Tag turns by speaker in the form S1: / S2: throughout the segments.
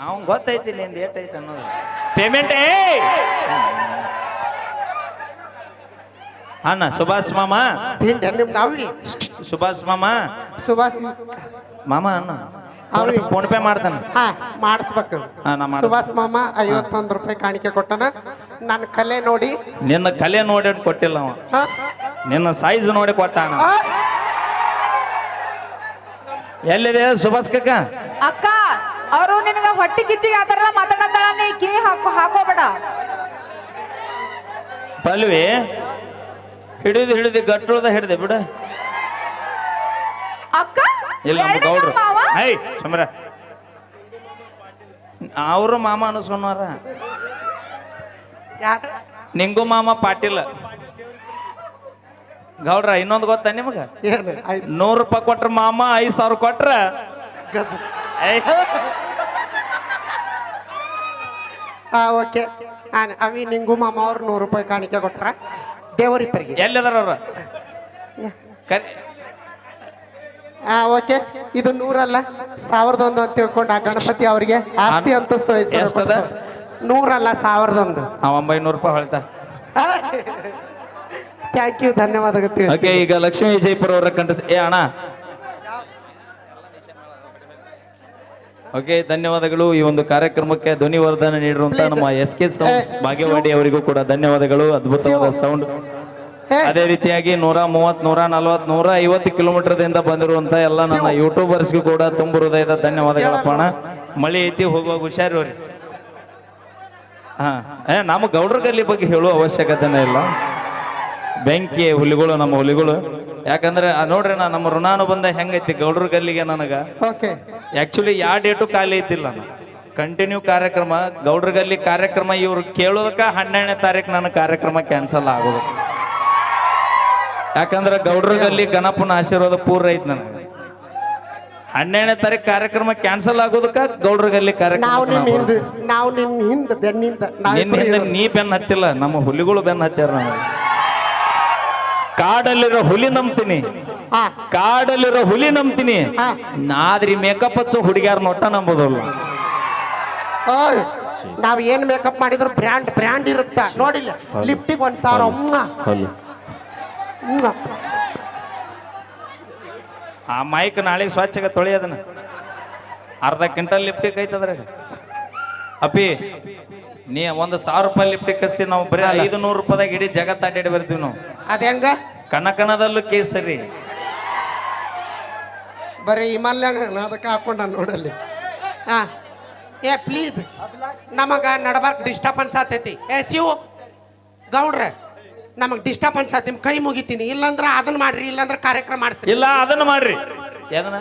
S1: ಅವ್ನ್ ಗೊತ್ತೈತಿ ನಿಂದ ಏಟೈತಿ ಅನ್ನೋದು. ಪೇಮೆಂಟ್ ಏ? ಅಣ್ಣ ಸುಭಾಷ್ ಮಾಮ.
S2: ತಿಂಡಿ
S1: ಸುಭಾಷ್ ಮಾಮ.
S2: ಸುಭಾಷ್
S1: ಮಾಮ. ಅಣ್ಣ.
S2: ಅವ್ರಿ.
S1: ಫೋನ್ ಪೇ ಮಾಡ್ತಾನ.
S2: ಹಾ ಮಾಡಿಸ್ಬೇಕು.
S1: ಹಾ, ನಾ ಮಾಡಿಸ್-
S2: ಸುಭಾಷ್ ಮಾಮ ಐವತ್ತೊಂದು ರೂಪಾಯಿ ಕಾಣಿಕೆ ಕೊಟ್ಟನ. ನನ್ನ ಕಲೆ ನೋಡಿ.
S1: ನಿನ್ನ ಕಲೆ ನೋಡಿ ಕೊಟ್ಟಿಲ್ಲ ಅವ.
S2: ಹಾ?
S1: ನಿನ್ನ ಸೈಜ್ ನೋಡಿ ಕೊಟ್ಟ ಅಣ್ಣ
S2: ಆ,
S1: ಎಲ್ಲಿದೆ ಸುಭಾಷ್ ಕಕ್ಕ
S3: ಅಕ್ಕ ಅವರು ನಿನಗ ಹೊಟ್ಟಿ ಕಿಚ್ಚಿಗೆ ಆ ಥರ ಎಲ್ಲ ಮಾತಾಡತ್ತಾಳ ನೀ ಕಿವಿ ಹಾಕೋ ಹಾಕೋಬೇಡ.
S1: ಪಲ್ವಿ ಹಿಡಿದು ಹಿಡಿದು ಗಟ್ಟುಳ್ದ ಹಿಡಿದೆ ಬಿಡ.
S3: ಅಕ್ಕ
S1: ಇಲ್ಲ ನಮ್ಮ ಗೌಡ್ರು.
S3: ಮಾವ?
S1: ಹೈ ಸಮರ. ಅವರು ಮಾಮ ಅನಿಸ್ಕೊಂಡಾರ
S2: ನಿಂಗು
S1: ನಿಂಗೂ ಮಾಮ ಪಾಟೀಲ್ ಗೌಡ್ರ ಇನ್ನೊಂದು ಗೊತ್ತಾ ನಿಮಗ?
S2: ಏನು ಆಯ್ತು.
S1: ನೂರು ರೂಪಾಯಿ ಕೊಟ್ರ ಮಾಮ ಐದು ಸಾವಿರ ಕೊಟ್ರ
S2: ಗಜ ಹಾ ಓಕೆ ಅವಿ ನಿಂಗು ಮಾಮ ಅವ್ರು ನೂರು ರೂಪಾಯಿ ಕಾಣಿಕೆ ಕೊಟ್ರ? ದೇವರಿಬ್ಬರಿಗೆ.
S1: ಎಲ್ಲಿದಾರ ಅವ್ರ?
S2: ಹಾ ಓಕೆ ಇದು ನೂರಲ್ಲ? ಸಾವಿರದ ಒಂದು ಅಂತ ತಿಳ್ಕೊಂಡು ಆ ಗಣಪತಿ ಅವರಿಗೆ ಆಸ್ತಿ ಅಂತಸ್ತು
S1: ವಹಿಸ್ತದ?
S2: ನೂರಲ್ಲ ಸಾವಿರದ ಒಂದು
S1: ಒಂಬೈನೂರು ರೂಪಾಯಿ ಹೊಳ್ತಾ.
S2: ಥ್ಯಾಂಕ್ ಯು ಧನ್ಯವಾದಗಳು
S1: ಈಗ ಲಕ್ಷ್ಮೀ ವಿಜಯಪುರ ಅವರ ಕಂಡ ಏ ಅಣ್ಣ. ಓಕೆ ಧನ್ಯವಾದಗಳು. ಈ ಒಂದು ಕಾರ್ಯಕ್ರಮಕ್ಕೆ ಧ್ವನಿವರ್ಧನ ನೀಡಿರುವಂತಹ ನಮ್ಮ ಎಸ್ ಕೆ ಸೌಂಡ್ಸ್ ಭಾಗ್ಯವಾಡಿ ಅವರಿಗೂ ಕೂಡ ಧನ್ಯವಾದಗಳು. ಅದ್ಭುತವಾದ ಸೌಂಡ್. ಅದೇ ರೀತಿಯಾಗಿ ನೂರ ಮೂವತ್ ನೂರ ನಲ್ವತ್ ನೂರ ಐವತ್ತು ಕಿಲೋಮೀಟರ್ ದಿಂದ ಬಂದಿರುವಂತ ಎಲ್ಲ ನನ್ನ ಯೂಟ್ಯೂಬರ್ಸ್ಗೂ ಕೂಡ ತುಂಬ ಹೃದಯದ ಧನ್ಯವಾದಗಳಪ್ಪ ಅಣ್ಣ. ಮಳೆ ಐತಿ ಹೋಗುವಾಗ ಹುಷಾರಿ ಹಾ ಏ ನಮ್ಮ ಗೌಡ್ರ ಗಲ್ಲಿ ಬಗ್ಗೆ ಹೇಳುವ ಅವಶ್ಯಕತೆನೇ ಇಲ್ಲ. ಬೆಂಕಿ ಹುಲಿಗಳು ನಮ್ಮ ಹುಲಿಗಳು. ಯಾಕಂದ್ರೆ ನೋಡ್ರಿ ನಾ ನಮ್ಮ ಋಣಾನು ಬಂದ ಹೆಂಗೈತಿ ಗೌಡ್ರ ಗಲ್ಲಿಗೆ ನನಗ?
S2: ಓಕೆ
S1: ಆಕ್ಚುಲಿ ಯಾವ ಡೇಟು ಖಾಲಿ ಇದ್ದಿಲ್ಲ ನಾನು. ಕಂಟಿನ್ಯೂ ಕಾರ್ಯಕ್ರಮ ಗೌಡ್ರಗಲ್ಲಿ ಕಾರ್ಯಕ್ರಮ ಇವ್ರು ಕೇಳೋದಕ್ಕ ಹನ್ನೆರಡನೇ ತಾರೀಕು ನನ್ನ ಕಾರ್ಯಕ್ರಮ ಕ್ಯಾನ್ಸಲ್ ಆಗೋದು. ಯಾಕಂದ್ರೆ ಗೌಡ್ರಗಲ್ಲಿ ಗಣಪನ ಆಶೀರ್ವಾದ ಪೂರ ಐತ್ ನನಗೆ. ಹನ್ನೆರಡನೇ ತಾರೀಕು ಕಾರ್ಯಕ್ರಮ ಕ್ಯಾನ್ಸಲ್ ಆಗೋದಕ್ಕ ಗೌಡ್ರಗಲ್ಲಿ ಕಾರ್ಯಕ್ರಮ
S2: ನಾವು ನಿಮ್ ಹಿಂದ್ ನಾವು ನಿಮ್ ಹಿಂದ್ ಬೆನ್ನಿಂದ
S1: ನಿನ್ನ
S2: ನಾವಿಬ್ರು
S1: ಹಿಂದೆ
S2: ಇರೋದು.
S1: ನೀ ಬೆನ್ನ ಹತ್ತಿಲ್ಲ ನಮ್ಮ ಹುಲಿಗಳು ಬೆನ್ನ ಹತ್ಯಾರ ನಾವು ಕಾಡಲ್ಲಿರೋ ಹುಲಿ ನಂಬ್ತೀನಿ. ಕಾಡಲ್ಲಿರೋ ಹುಲಿ ನಂಬ್ತೀನಿ. ನಾದ್ರಿ ಮೇಕಪ್ ಹಚ್ಚೋ ಹುಡುಗ್ಯಾರ ನೋಟ ನಂಬೋದಲ್ಲ.
S2: ನಾವ್ ಏನ್ ಮೇಕಪ್ ಮಾಡಿದ್ರು ಬ್ರ್ಯಾಂಡ್ ಬ್ರ್ಯಾಂಡ್ ಇರುತ್ತ. ನೋಡಿಲ್ಲ ಲಿಫ್ಟಿಗೆ ಒಂದ್ ಸಾವಿರ.
S1: ಆ ಮೈಕ್ ನಾಳೆಗೆ ಸ್ವಚ್ಛಗೆ ತೊಳೆಯೋದನ್ನ ಅರ್ಧ ಕ್ವಿಂಟಲ್ ಲಿಫ್ಟಿಗೆ ಐತದ್ರಾಗ ಅಪ್ಪಿ ನೀ ಒಂದು ಸಾವಿರ ರೂಪಾಯಿ ಲಿಪ್ಟಿಕ್ ಕಸ್ತೀವಿ ನಾವು ಬರೀ ಐದು ನೂರು ರೂಪಾಯಿದಾಗ ಇಡೀ ಜಗತ್ತು ಅಡ್ಡಾಡಿ ಬರ್ತೀವಿ ನಾವು.
S2: ಅದ ಹೆಂಗ?
S1: ಕನಕನದಲ್ಲೂ ಕೇಸರಿ.
S2: ಬರೀ ಹಿಮಾಲಯ ಅದಕ್ಕೆ ಹಾಕೊಂಡ ನೋಡಲ್ಲಿ. ಹಾ ಏ ಪ್ಲೀಸ್ ನಮಗೆ ನಡಬಾರ್ಕ್ ಡಿಸ್ಟರ್ಬನ್ಸ್ ಆತೈತಿ ಏ ಸಿ ಗೌಡ್ರ ನಮಗೆ ಡಿಸ್ಟರ್ಬನ್ಸ್ ಆತಿ ಕೈ ಮುಗಿತೀನಿ. ಇಲ್ಲಾಂದ್ರೆ ಅದನ್ನ ಮಾಡ್ರಿ ಇಲ್ಲಾಂದ್ರೆ ಕಾರ್ಯಕ್ರಮ ಮಾಡಿಸ್ರಿ.
S1: ಇಲ್ಲ ಅದನ್ನ ಮಾಡ್ರಿ. ಅದನ್ನ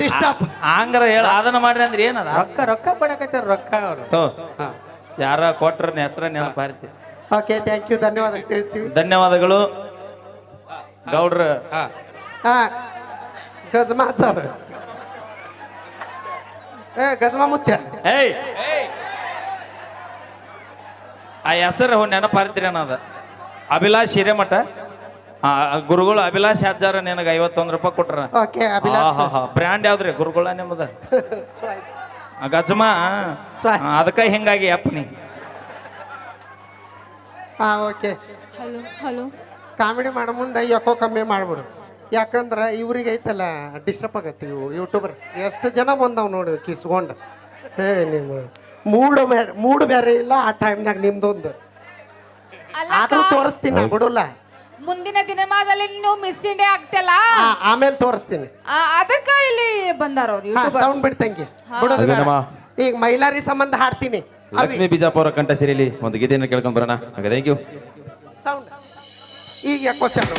S2: ಡಿಸ್ಟರ್ಬ್
S1: ಹಂಗಾರ ಹೇಳ ಅದನ್ನ ಮಾಡ್ರಿ ಅಂದ್ರೆ ಏನದ?
S4: ರೊಕ್ಕ ರೊಕ್ಕ ಕೊಡಕತ್ತಾರ ರೊಕ್ಕ ಅವರು.
S1: ಯಾರ ಕೊಟ್ರ ಹೆಸರ ನೆನಪಾರ್ತಿ
S2: ಓಕೆ ಥ್ಯಾಂಕ್ ಯು ಧನ್ಯವಾದ ತಿಳಿಸ್ತೀವಿ.
S1: ಧನ್ಯವಾದಗಳು. ಗೌಡ್ರ
S2: ಹಾ ಗಜಮಾ ಸರ್ ಏ ಗಜಮಾ ಮುತ್ಯ
S1: ಏಯ್! ಆ ಹೆಸರು ನೆನಪಾರ್ತೀರಿ ಅನ್ನೋದು ಅಭಿಲಾಷ್ ಹಿರೇಮಠ. ಆ ಗುರುಗಳು ಅಭಿಲಾಷ್ ಹಜ್ಜಾರ ನಿನಗೆ ಐವತ್ತೊಂದು ರೂಪಾಯಿ ಕೊಟ್ರ.
S2: ಓಕೆ ಅಭಿಲಾಷ್.
S1: ಬ್ರ್ಯಾಂಡ್ ಯಾವ್ದ್ರಿ? ಗುರುಗಳ ನಿಮ್ಮದ ಆ ಗಜಮ ಅದಕ್ಕೆ ಹಿಂಗಾಗಿ ಅಪ್ಪನಿ
S2: ಹಾ ಓಕೆ
S3: ಹಲೋ ಹಲೋ
S2: ಕಾಮಿಡಿ ಮಾಡೋ ಮುಂದೆ ಯಾಕೋ ಕಮ್ಮಿ ಮಾಡ್ಬಿಡು. ಯಾಕಂದ್ರೆ ಇವ್ರಿಗೆ ಐತಲ್ಲ ಡಿಸ್ಟರ್ಬ್ ಆಗತ್ತೆ ಇವು ಯೂಟ್ಯೂಬರ್ಸ್ ಎಷ್ಟು ಜನ ಬಂದವ್ ನೋಡಿ ಕಿಸ್ಕೊಂಡು ಏ ನಿಮ್ಮ ಮೂಡು ಬೇರೆ ಮೂಡು ಬೇರೆ ಇಲ್ಲ ಆ ಟೈಮ್ನಾಗ ನಿಮ್ದೊಂದು.
S3: ಅಲ್ಲ
S2: ಆದ್ರೂ ತೋರಿಸ್ತೀನಿ ನಾ ಬಿಡೋಲ್ಲ.
S3: ಮುಂದಿನ ದಿನಮಾನದಲ್ಲಿ ನೀವು ಮಿಸ್ ಇಂಡಿಯಾ ಆಗ್ತಿಲ್ಲ?
S2: ಆ, ಆಮೇಲೆ ತೋರಿಸ್ತೀನಿ.
S3: ಅದಕ್ಕ ಇಲ್ಲಿ ಬಂದಾರ ಅವ್ರು ಯೂಟ್ಯೂಬರ್
S2: ಸೌಂಡ್ ಬಿಡ್ತಂಗಿ. ಬಿಡೋದು ಬೇಡ. ಈಗ ಮೈಲಾರಿ ಸಂಬಂಧ ಹಾಡ್ತೀನಿ.
S5: ಲಕ್ಷ್ಮೀ ಬಿಜಾಪುರ ಕಂಠ ಸಿರಿಲಿ ಒಂದು ಗೀತೆಯನ್ನು ಕೇಳ್ಕೊಂಡ್ ಬರೋಣ. ಥ್ಯಾಂಕ್ ಯು
S2: ಸೌಂಡ್ ಈಗ ಯಾಕೋ ಚಾಲು